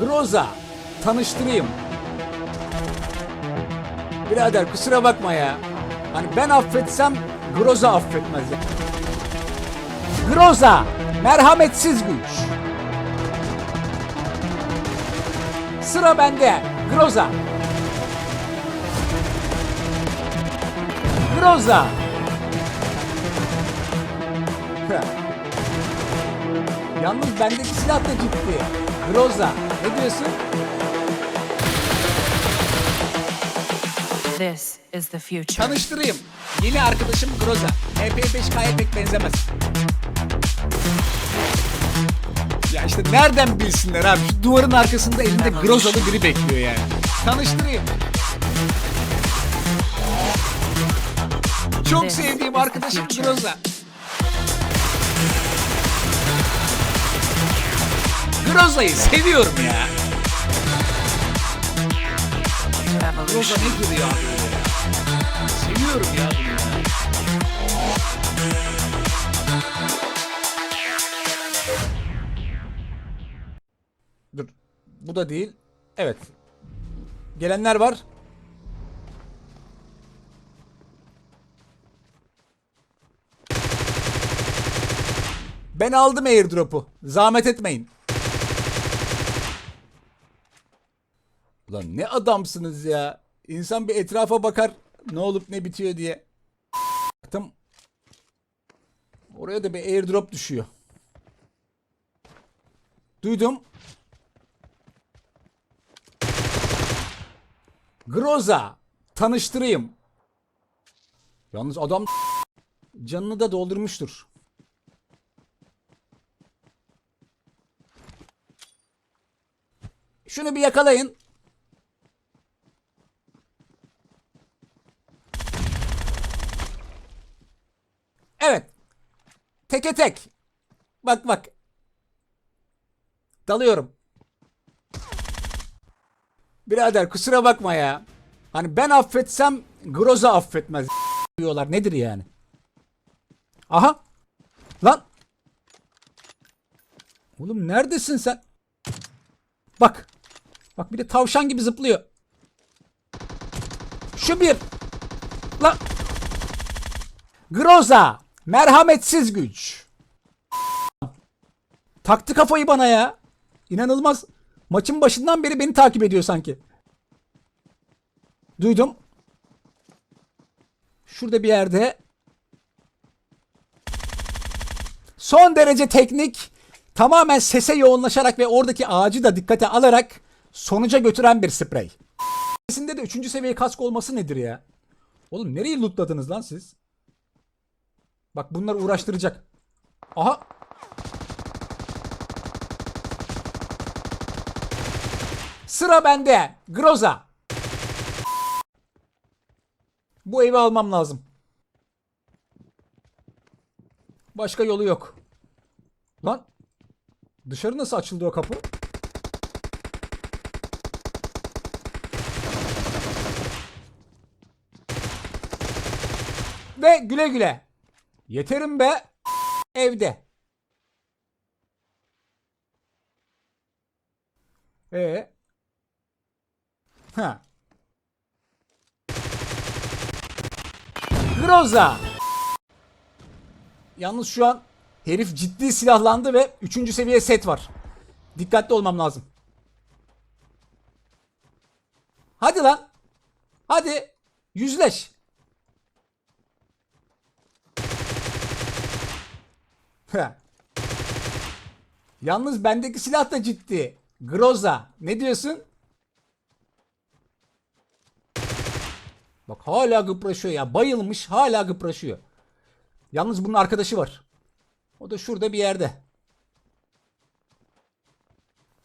Groza. Tanıştırayım. Birader kusura bakma ya. Hani ben affetsem Groza affetmez ya. Groza. Merhametsiz güç. Sıra bende. Groza. Groza. Yalnız bendeki silah da ciddi. Groza. Ne diyorsun? This is the future. Tanıştırayım. Yeni arkadaşım Groza. MP5K'ya pek benzemez. Ya işte nereden bilsinler abi? Şu duvarın arkasında elinde Grozalı biri bekliyor yani. Tanıştırayım. Çok sevdiğim arkadaşım Groza. Groza'yı seviyorum ya. Evolution. nedir ya? Seviyorum ya ya. Dur. Bu da değil. Evet. Gelenler var. Ben aldım airdrop'u. Zahmet etmeyin. Ulan ne adamsınız ya. İnsan bir etrafa bakar ne olup ne bitiyor diye. Baktım. Oraya da bir airdrop düşüyor. Duydum. Groza. Tanıştırayım. Yalnız adam canını da doldurmuştur. Şunu bir yakalayın. Evet. Teke tek. Bak bak. Dalıyorum. Birader kusura bakma ya. Hani ben affetsem Groza affetmez. diyorlar. Nedir yani? Aha. Lan. Oğlum neredesin sen? Bak. Bak bir de tavşan gibi zıplıyor. Şu bir. Lan. Groza. Merhametsiz güç. Taktı kafayı bana ya. İnanılmaz. Maçın başından beri beni takip ediyor sanki. Duydum. Şurada bir yerde. Son derece teknik. Tamamen sese yoğunlaşarak ve oradaki ağacı da dikkate alarak sonuca götüren bir sprey. Sesinde de 3. seviye kask olması nedir ya? Oğlum nereyi lootladınız lan siz? Bak bunlar uğraştıracak. Aha. Sıra bende. Groza. Bu evi almam lazım. Başka yolu yok. Lan. Dışarı nasıl açıldı o kapı? Ve güle güle. Yeterim be. Evde. Ee. Ha. Groza. Yalnız şu an herif ciddi silahlandı ve 3. seviye set var. Dikkatli olmam lazım. Hadi lan. Hadi. Yüzleş. Yalnız bendeki silah da ciddi. Groza. Ne diyorsun? Bak hala gıpraşıyor ya. Bayılmış hala gıpraşıyor. Yalnız bunun arkadaşı var. O da şurada bir yerde.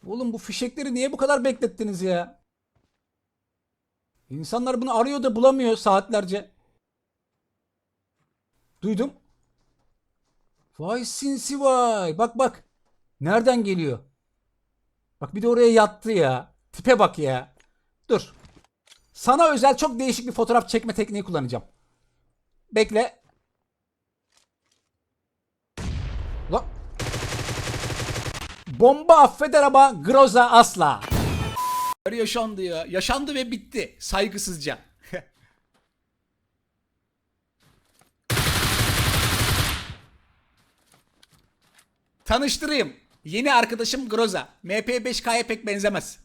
Oğlum bu fişekleri niye bu kadar beklettiniz ya? İnsanlar bunu arıyor da bulamıyor saatlerce. Duydum. Vay sinsi vay. Bak bak. Nereden geliyor? Bak bir de oraya yattı ya. Tipe bak ya. Dur. Sana özel çok değişik bir fotoğraf çekme tekniği kullanacağım. Bekle. Lan. Bomba affeder ama Groza asla. Yaşandı ya. Yaşandı ve bitti. Saygısızca. Tanıştırayım. Yeni arkadaşım Groza. MP5K'ya pek benzemez.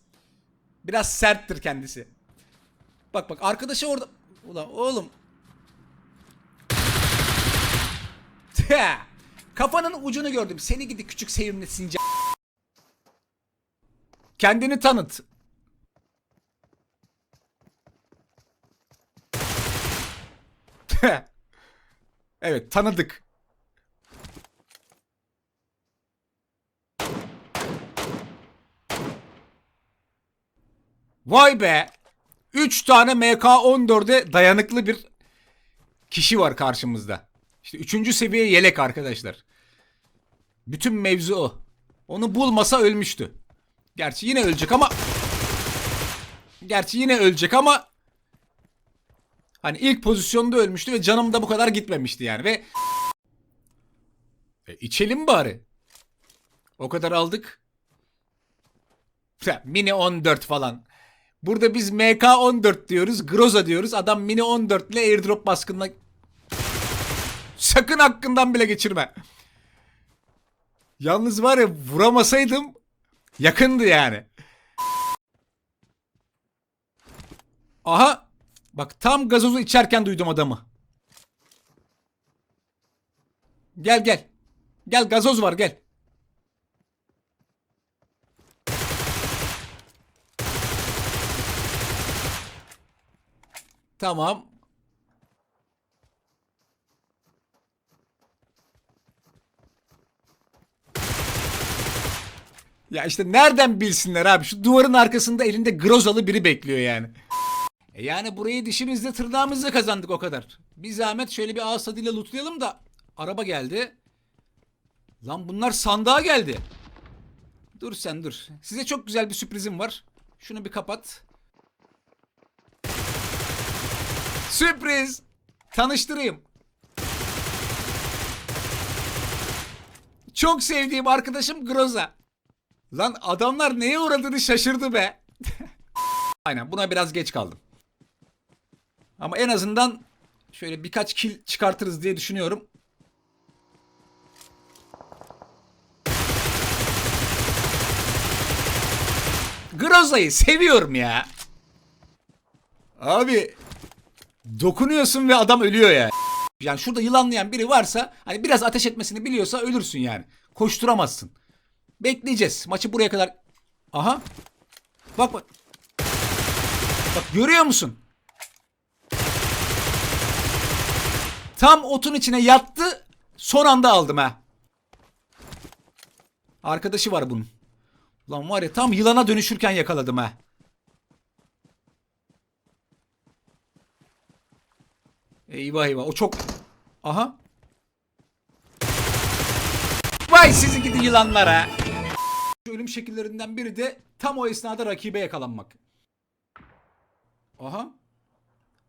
Biraz serttir kendisi. Bak bak arkadaşı orada. Ulan oğlum. Kafanın ucunu gördüm. Seni gidi küçük sevimli sincap. Kendini tanıt. evet tanıdık. Vay be. 3 tane MK14'e dayanıklı bir kişi var karşımızda. İşte 3. seviye yelek arkadaşlar. Bütün mevzu o. Onu bulmasa ölmüştü. Gerçi yine ölecek ama Gerçi yine ölecek ama hani ilk pozisyonda ölmüştü ve canım da bu kadar gitmemişti yani ve e, içelim bari. O kadar aldık. Mini 14 falan. Burada biz MK14 diyoruz. Groza diyoruz. Adam Mini 14 ile airdrop baskınına sakın hakkından bile geçirme. Yalnız var ya vuramasaydım yakındı yani. Aha. Bak tam gazozu içerken duydum adamı. Gel gel. Gel gazoz var gel. Tamam. Ya işte nereden bilsinler abi? Şu duvarın arkasında elinde grozalı biri bekliyor yani. E yani burayı dişimizle tırnağımızla kazandık o kadar. Bir zahmet şöyle bir ağız tadıyla lootlayalım da. Araba geldi. Lan bunlar sandığa geldi. Dur sen dur. Size çok güzel bir sürprizim var. Şunu bir kapat. Sürpriz. Tanıştırayım. Çok sevdiğim arkadaşım Groza. Lan adamlar neye uğradığını şaşırdı be. Aynen buna biraz geç kaldım. Ama en azından şöyle birkaç kill çıkartırız diye düşünüyorum. Groza'yı seviyorum ya. Abi dokunuyorsun ve adam ölüyor ya. Yani şurada yılanlayan biri varsa hani biraz ateş etmesini biliyorsa ölürsün yani. Koşturamazsın. Bekleyeceğiz. Maçı buraya kadar. Aha. Bak bak. Bak görüyor musun? Tam otun içine yattı. Son anda aldım ha. Arkadaşı var bunun. Ulan var ya tam yılana dönüşürken yakaladım ha. Eyvah eyvah o çok... Aha. Vay sizi gidi yılanlara. Ölüm şekillerinden biri de tam o esnada rakibe yakalanmak. Aha.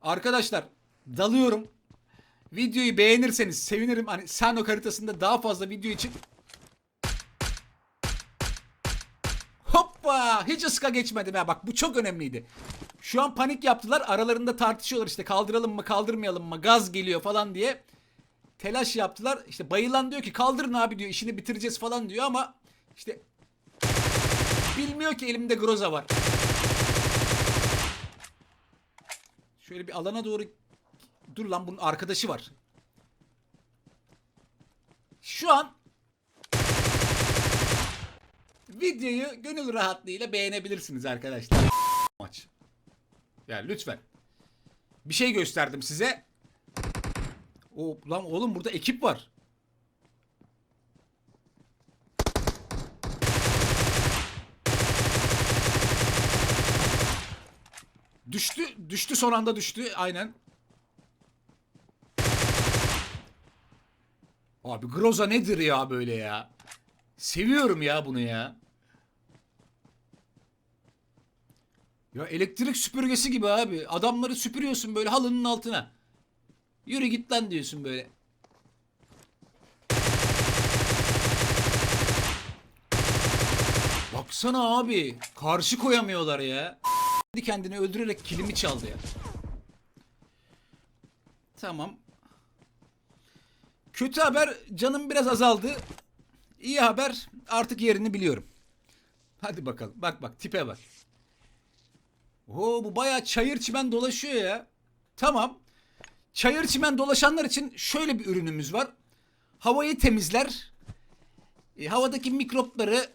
Arkadaşlar dalıyorum. Videoyu beğenirseniz sevinirim. Hani Sano haritasında daha fazla video için Hoppa! Hiç ıska geçmedim ha. Bak bu çok önemliydi. Şu an panik yaptılar. Aralarında tartışıyorlar işte kaldıralım mı kaldırmayalım mı gaz geliyor falan diye. Telaş yaptılar. İşte bayılan diyor ki kaldırın abi diyor işini bitireceğiz falan diyor ama işte bilmiyor ki elimde groza var. Şöyle bir alana doğru dur lan bunun arkadaşı var. Şu an videoyu gönül rahatlığıyla beğenebilirsiniz arkadaşlar. Maç. Ya lütfen. Bir şey gösterdim size. O lan oğlum burada ekip var. Düştü, düştü son anda düştü aynen. Abi Groza nedir ya böyle ya? Seviyorum ya bunu ya. Ya elektrik süpürgesi gibi abi. Adamları süpürüyorsun böyle halının altına. Yürü git lan diyorsun böyle. Baksana abi. Karşı koyamıyorlar ya. Kendini öldürerek kilimi çaldı ya. Tamam. Kötü haber canım biraz azaldı. İyi haber artık yerini biliyorum. Hadi bakalım. Bak bak tipe bak. Oo bu bayağı çayır çimen dolaşıyor ya. Tamam. Çayır çimen dolaşanlar için şöyle bir ürünümüz var. Havayı temizler. E, havadaki mikropları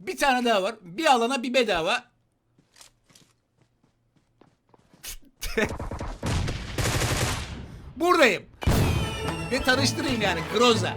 Bir tane daha var. Bir alana bir bedava. Buradayım. Ve tanıştırayım yani Groza.